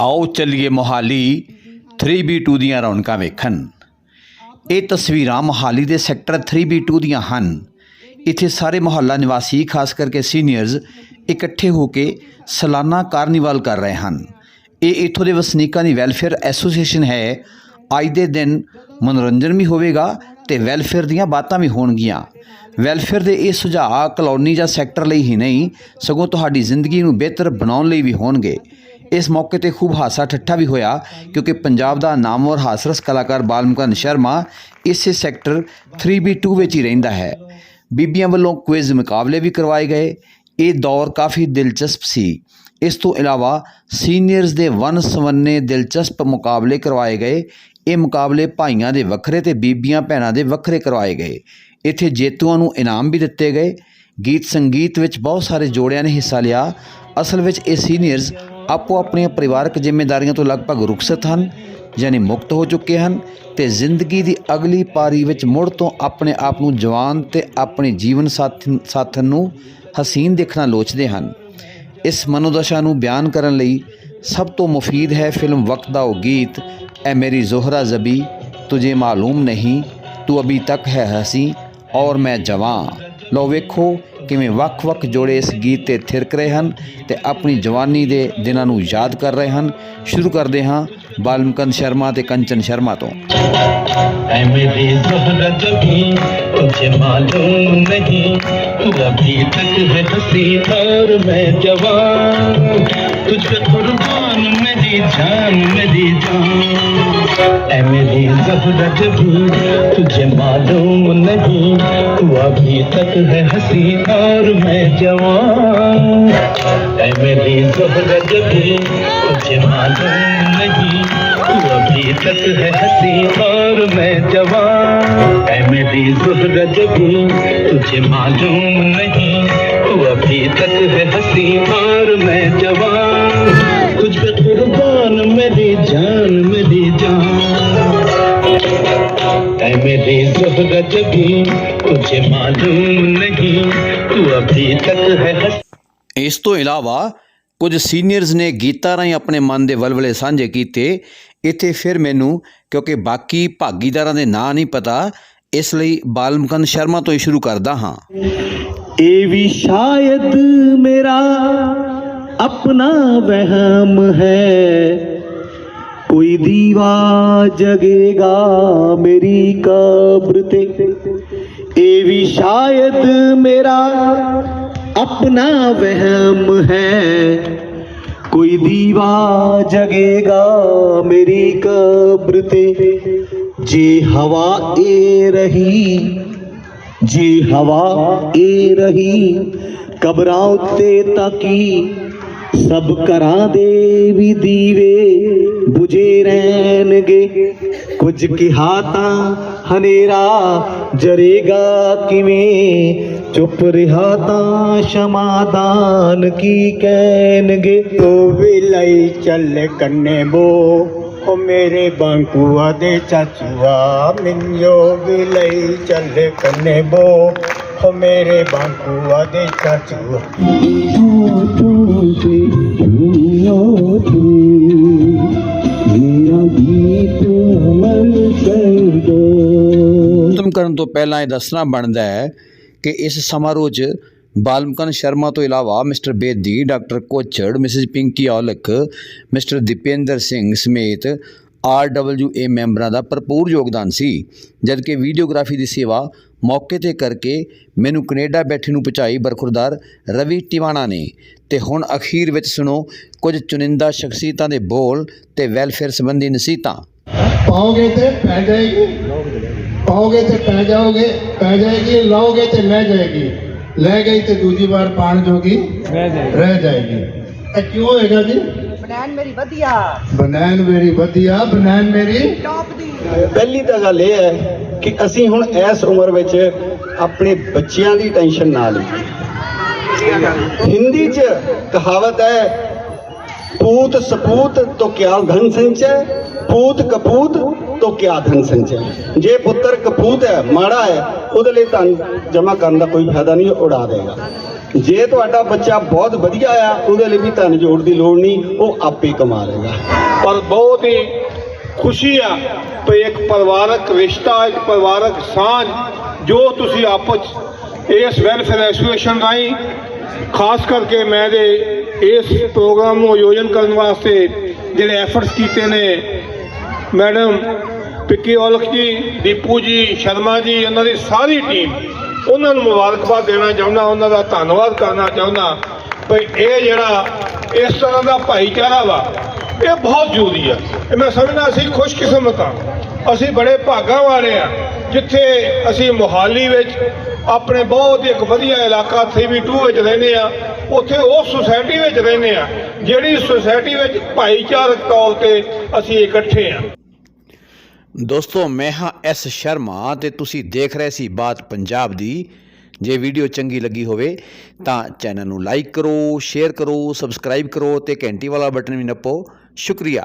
ਆਓ ਚੱਲੀਏ ਮੋਹਾਲੀ 3B2 ਦੀਆਂ ਰੌਣਕਾਂ ਵੇਖਣ। ਇਹ ਤਸਵੀਰਾਂ ਮੋਹਾਲੀ ਦੇ ਸੈਕਟਰ 3B2 ਦੀਆਂ ਹਨ। ਇੱਥੇ ਸਾਰੇ ਮੁਹੱਲਾ ਨਿਵਾਸੀ, ਖਾਸ ਕਰਕੇ ਸੀਨੀਅਰਸ ਇਕੱਠੇ ਹੋ ਕੇ ਸਾਲਾਨਾ ਕਾਰਨੀਵਲ ਕਰ ਰਹੇ ਹਨ। ਇਹ ਇੱਥੋਂ ਦੇ ਵਸਨੀਕਾਂ ਦੀ ਵੈਲਫੇਅਰ ਐਸੋਸੀਏਸ਼ਨ ਹੈ। ਅੱਜ ਦੇ ਦਿਨ ਮਨੋਰੰਜਨ ਵੀ ਹੋਵੇਗਾ ਤੇ ਵੈਲਫੇਅਰ ਦੀਆਂ ਬਾਤਾਂ ਵੀ ਹੋਣਗੀਆਂ। ਵੈਲਫੇਅਰ ਦੇ ਇਹ ਸੁਝਾਅ ਕਲੋਨੀ ਜਾਂ ਸੈਕਟਰ ਲਈ ਹੀ ਨਹੀਂ, ਸਗੋਂ ਤੁਹਾਡੀ ਜ਼ਿੰਦਗੀ ਨੂੰ ਬਿਹਤਰ ਬਣਾਉਣ ਲਈ ਵੀ ਹੋਣਗੇ। ਇਸ ਮੌਕੇ ਤੇ ਖੂਬ ਹਾਸਾ ਠੱਠਾ ਵੀ ਹੋਇਆ, ਕਿਉਂਕਿ ਪੰਜਾਬ ਦਾ ਨਾਮਵਰ ਹਾਸਰਸ ਕਲਾਕਾਰ ਬਾਲਮਕਨ ਸ਼ਰਮਾ ਇਸੇ ਸੈਕਟਰ 3B2 ਵਿੱਚ ਹੀ ਰਹਿੰਦਾ ਹੈ। ਬੀਬੀਆਂ ਵੱਲੋਂ ਕੁਇਜ਼ ਮੁਕਾਬਲੇ ਵੀ ਕਰਵਾਏ ਗਏ। ਇਹ ਦੌਰ ਕਾਫੀ ਦਿਲਚਸਪ ਸੀ। ਇਸ ਤੋਂ ਇਲਾਵਾ ਸੀਨੀਅਰਸ ਦੇ ਵਨ ਸਵੰਨੇ ਦਿਲਚਸਪ ਮੁਕਾਬਲੇ ਕਰਵਾਏ ਗਏ। ਇਹ ਮੁਕਾਬਲੇ ਭਾਈਆਂ ਦੇ ਵੱਖਰੇ ਤੇ ਬੀਬੀਆਂ ਭੈਣਾਂ ਦੇ ਵੱਖਰੇ ਕਰਵਾਏ ਗਏ। ਇੱਥੇ ਜੇਤੂਆਂ ਨੂੰ ਇਨਾਮ ਵੀ ਦਿੱਤੇ ਗਏ। ਗੀਤ ਸੰਗੀਤ ਵਿੱਚ ਬਹੁਤ ਸਾਰੇ ਜੋੜਿਆਂ ਨੇ ਹਿੱਸਾ ਲਿਆ। ਅਸਲ ਵਿੱਚ ਇਹ ਸੀਨੀਅਰਸ ਆਪੋ ਆਪਣੀਆਂ ਪਰਿਵਾਰਕ ਜ਼ਿੰਮੇਵਾਰੀਆਂ ਤੋਂ ਲਗਭਗ ਰੁਖਸਤ ਹਨ, ਯਾਨੀ ਮੁਕਤ ਹੋ ਚੁੱਕੇ ਹਨ ਤੇ ਜ਼ਿੰਦਗੀ ਦੀ ਅਗਲੀ ਪਾਰੀ ਵਿੱਚ ਮੁੜ ਤੋਂ ਆਪਣੇ ਆਪ ਨੂੰ ਜਵਾਨ ਤੇ ਆਪਣੇ ਜੀਵਨ ਸਾਥੀ, ਸਾਥਣ ਨੂੰ ਹਸੀਨ ਦੇਖਣਾ ਲੋਚਦੇ ਹਨ। ਇਸ ਮਨੋਦਸ਼ਾ ਨੂੰ ਬਿਆਨ ਕਰਨ ਲਈ ਸਭ ਤੋਂ ਮੁਫੀਦ ਹੈ ਫਿਲਮ ਵਕਤ ਦਾ ਉਹ ਗੀਤ, ਐ ਮੇਰੀ ਜ਼ੋਹਰਾ ਜ਼ਬੀ, ਤੁਝੇ ਮਾਲੂਮ ਨਹੀਂ, ਤੂੰ ਅਭੀ ਤੱਕ ਹੈ ਹਸੀ ਔਰ ਮੈਂ ਜਵਾਂ। ਲੋ ਵੇਖੋ ਕਿਵੇਂ ਵੱਖ-ਵੱਖ ਜੋੜੇ ਇਸ ਗੀਤ ਤੇ ਥਿਰਕ ਰਹੇ ਹਨ ਤੇ ਆਪਣੀ ਜਵਾਨੀ ਦੇ ਦਿਨਾਂ ਨੂੰ ਯਾਦ ਕਰ ਰਹੇ ਹਨ। ਸ਼ੁਰੂ ਕਰਦੇ ਹਾਂ ਬਾਲਮਕੰਦ ਸ਼ਰਮਾ ਤੇ ਕੰਚਨ ਸ਼ਰਮਾ ਤੋਂ। ਐਵੇਂ ਦੀ ਜ਼ਹਰਤ ਵੀ ਤੁਝੇ ਮਾਲੂਮ ਨਹੀਂ। ਤੂੰ ਅਭੀ ਤੱਕ ਹੈ ਹਸੀ ਔਰ ਮੈਂ ਜਵਾਨ। तुझ कुर्बान मेरी जान मेरी जान। मेरी जोहरा जबी तुझे मालूम नहीं। तू अभी तक है हसी और मैं जवान। ऐ मेरी जोहरा जबी तुझे मालूम नहीं। तू अभी तक है हसी और मैं जवान। ऐ मेरी जुहरा जबी तुझे मालूम नहीं। तू अभी तक है हसी और मैं जवान। ऐ मेरी जुहरा जबी तुझे मालूम नहीं तू अभी तक है हसी ਇਸ ਤੋਂ ਇਲਾਵਾ ਕੁਝ ਸੀਨੀਅਰਜ਼ ਨੇ ਗੀਤਾਂ ਰਾਹੀਂ ਆਪਣੇ ਮਨ ਦੇ ਵਲਵਲੇ ਸਾਂਝੇ ਕੀਤੇ ਇੱਥੇ ਫਿਰ ਮੈਨੂੰ ਕਿਉਂਕਿ ਬਾਕੀ ਭਾਗੀਦਾਰਾਂ ਦੇ ਨਾਂ ਨਹੀਂ ਪਤਾ ਇਸ ਲਈ ਬਾਲਮਕੰਦ ਸ਼ਰਮਾ ਤੋਂ ਹੀ ਸ਼ੁਰੂ ਕਰਦਾ ਹਾਂ ਇਹ ਵੀ ਸ਼ਾਇਦ ਮੇਰਾ ਆਪਣਾ ਵਹਿਮ ਹੈ ਕੋਈ ਦੀਵਾ ਜਗੇਗਾ ਮੇਰੀ ਕਬਰ ਤੇ ਇਹ ਵੀ ਸ਼ਾਇਦ ਮੇਰਾ ਆਪਣਾ ਵਹਿਮ ਹੈ ਕੋਈ ਦੀਵਾ ਜਗੇਗਾ ਮੇਰੀ ਕਬਰ ਤੇ ਜੇ ਹਵਾ ਏ ਰਹੀ ਜੇ ਹਵਾ ਏ ਰਹੀ ਕਬਰਾਂ ਉੱਤੇ ਤਾਕੀ ਸਭ ਘਰਾਂ ਦੇ ਵੀ ਦੀਵੇ 부ਝੇ ਰਹਿਣਗੇ ਕੁਝ ਕਿਹਾ ਤਾਂ ਹਨੇਰਾ ਜਰੇਗਾ ਕਿਵੇਂ ਚੁੱਪ ਰਿਹਾ ਤਾਂ ਸ਼ਮਾਦਾਨ ਕੀ ਕਹਿਣਗੇ ਤੋ ਵੀ ਲਈ ਚੱਲ ਕੰਨੇ ਬੋ ਓ ਮੇਰੇ ਬਾਂਕੂਆ ਦੇ ਚਾਚੂਆ ਮਿੰਜੋ ਵੀ ਲਈ ਚੱਲ ਕੰਨੇ ਬੋ ਓ ਮੇਰੇ ਬਾਂਕੂਆ ਦੇ ਮੇਰਾ ਗੀਤ ਅਮਲ ਕਰ ਦੋ ਖਤਮ ਕਰਨ ਤੋਂ ਪਹਿਲਾਂ ਇਹ ਦੱਸਣਾ ਬਣਦਾ ਹੈ ਕਿ ਇਸ ਸਮਾਰੋਹ 'ਚ ਬਾਲਮਕਨ ਸ਼ਰਮਾ ਤੋਂ ਇਲਾਵਾ mister Bedi, doctor Kochar, missus Pinky Aulakh, mister Deepinder Singh ਸਮੇਤ ਆਰਡਬਲਯੂਏ ਮੈਂਬਰਾਂ ਦਾ ਭਰਪੂਰ ਯੋਗਦਾਨ ਸੀ ਜਦਕਿ ਵੀਡੀਓਗ੍ਰਾਫੀ ਦੀ ਸੇਵਾ ਮੌਕੇ ਤੇ ਕਰਕੇ ਮੈਨੂੰ ਕੈਨੇਡਾ ਬੈਠੇ ਨੂੰ ਪਹੁੰਚਾਈ ਬਰਖੁਰਦਾਰ ਰਵੀ ਟਿਵਾਣਾ ਨੇ। ਤੇ ਹੁਣ ਅਖੀਰ ਵਿੱਚ ਸੁਣੋ ਕੁਝ ਚੁਣਿੰਦਾ ਸ਼ਖਸੀਅਤਾਂ ਦੇ ਬੋਲ ਤੇ ਵੈਲਫੇਅਰ ਸੰਬੰਧੀ ਨਸੀਹਤਾਂ। ਪਾਓਗੇ ਤੇ ਪੈ ਜਾਏਗੀ। ਪਾਓਗੇ ਤੇ ਪੈ ਜਾਓਗੇ ਪੈ ਜਾਏਗੀ ਲਓਗੇ ਤੇ ਲੈ ਜਾਏਗੀ। ਲੈ ਗਈ ਤੇ ਦੂਜੀ ਵਾਰ ਪਾਣ ਜੋਗੀ ਰਹਿ ਜਾਏਗੀ। ਇਹ ਕਿਉਂ ਹੋਏਗਾ ਜੀ? ਬਨੈਣ ਮੇਰੀ ਵਧੀਆ। ਬਨੈਣ ਮੇਰੀ ਵਧੀਆ ਬਨੈਣ ਮੇਰੀ ਟੌਪ ਦੀ। ਪਹਿਲੀ ਤਾਂ ਗੱਲ ਇਹ ਹੈ ਕਿ ਅਸੀਂ ਹੁਣ ਇਸ ਉਮਰ ਵਿੱਚ ਆਪਣੇ ਬੱਚਿਆਂ ਦੀ ਟੈਨਸ਼ਨ ਨਾ ਲਈਏ। ਹਿੰਦੀ 'ਚ ਕਹਾਵਤ ਹੈ ਪੂਤ ਸਪੂਤ ਤੋਂ ਕਿਆ ਧਨ ਸੰਚੈ ਪੂਤ ਕਪੂਤ ਤੋਂ ਕਿਆ ਧਨ ਸੰਚੈ। ਜੇ ਪੁੱਤਰ ਕਪੂਤ ਹੈ ਮਾੜਾ ਹੈ ਉਹਦੇ ਲਈ ਧਨ ਜਮਾ ਕਰਨ ਦਾ ਕੋਈ ਫਾਇਦਾ ਨਹੀਂ ਉਡਾ ਦੇਗਾ। ਜੇ ਤੁਹਾਡਾ ਬੱਚਾ ਬਹੁਤ ਵਧੀਆ ਆ, ਉਹਦੇ ਲਈ ਵੀ ਧਨ ਜੋੜ ਦੀ ਲੋੜ ਨਹੀਂ, ਉਹ ਆਪੇ ਕਮਾ ਲੇਗਾ ਪਰ ਬਹੁਤ ਹੀ ਖੁਸ਼ੀ ਆ ਵੀ ਇੱਕ ਪਰਿਵਾਰਕ ਰਿਸ਼ਤਾ, ਇੱਕ ਪਰਿਵਾਰਕ ਸਾਂਝ, ਜੋ ਤੁਸੀਂ ਆਪਸ ਇਸ ਵੈਲਫੇਅਰ ਐਸੋਸੀਏਸ਼ਨ ਰਾਹੀਂ, ਖਾਸ ਕਰਕੇ ਮੈਂ ਦੇ ਇਸ ਪ੍ਰੋਗਰਾਮ ਨੂੰ ਆਯੋਜਨ ਕਰਨ ਵਾਸਤੇ ਜਿਹੜੇ ਐਫਰਟਸ ਕੀਤੇ ਨੇ, ਮੈਡਮ ਪਿੱਕੀ ਔਲਖ ਜੀ, ਦੀਪੂ ਜੀ, ਸ਼ਰਮਾ ਜੀ, ਇਹਨਾਂ ਦੀ ਸਾਰੀ ਟੀਮ ਉਹਨਾਂ ਨੂੰ ਮੁਬਾਰਕਬਾਦ ਦੇਣਾ ਚਾਹੁੰਦਾ, ਉਹਨਾਂ ਦਾ ਧੰਨਵਾਦ ਕਰਨਾ ਚਾਹੁੰਦਾ। ਵੀ ਇਹ ਜਿਹੜਾ ਇਸ ਤਰ੍ਹਾਂ ਦਾ ਭਾਈਚਾਰਾ ਵਾ, ਇਹ ਬਹੁਤ ਜ਼ਰੂਰੀ ਆ। ਇਹ ਮੈਂ ਸਮਝਦਾ ਅਸੀਂ ਖੁਸ਼ਕਿਸਮਤ ਆ। ਅਸੀਂ ਬੜੇ ਭਾਗਾਂ ਵਾਲੇ ਆ, ਜਿੱਥੇ ਅਸੀਂ ਮੁਹਾਲੀ ਵਿੱਚ ਆਪਣੇ ਬਹੁਤ ਇੱਕ ਵਧੀਆ ਇਲਾਕਾ 3v2 ਵਿੱਚ ਰਹਿੰਦੇ ਆ। ਉੱਥੇ ਉਹ ਸੁਸਾਇਟੀ ਵਿੱਚ ਰਹਿੰਦੇ ਆ, ਜਿਹੜੀ ਸੁਸਾਇਟੀ ਵਿੱਚ ਭਾਈਚਾਰਕ ਤੌਰ ਤੇ ਅਸੀਂ ਇਕੱਠੇ ਆ। ਦੋਸਤੋ, ਮੈਂ ਹਾਂ ਐਸ ਸ਼ਰਮਾ ਤੇ ਤੁਸੀਂ ਦੇਖ ਰਹੇ ਸੀ ਬਾਤ ਪੰਜਾਬ ਦੀ। ਜੇ ਵੀਡੀਓ ਚੰਗੀ ਲੱਗੀ ਹੋਵੇ ਤਾਂ ਚੈਨਲ ਨੂੰ ਲਾਈਕ ਕਰੋ, ਸ਼ੇਅਰ ਕਰੋ, ਸਬਸਕ੍ਰਾਈਬ ਕਰੋ ਤੇ ਘੰਟੀ ਵਾਲਾ ਬਟਨ ਵੀ ਨੱਪੋ। ਸ਼ੁਕਰੀਆ।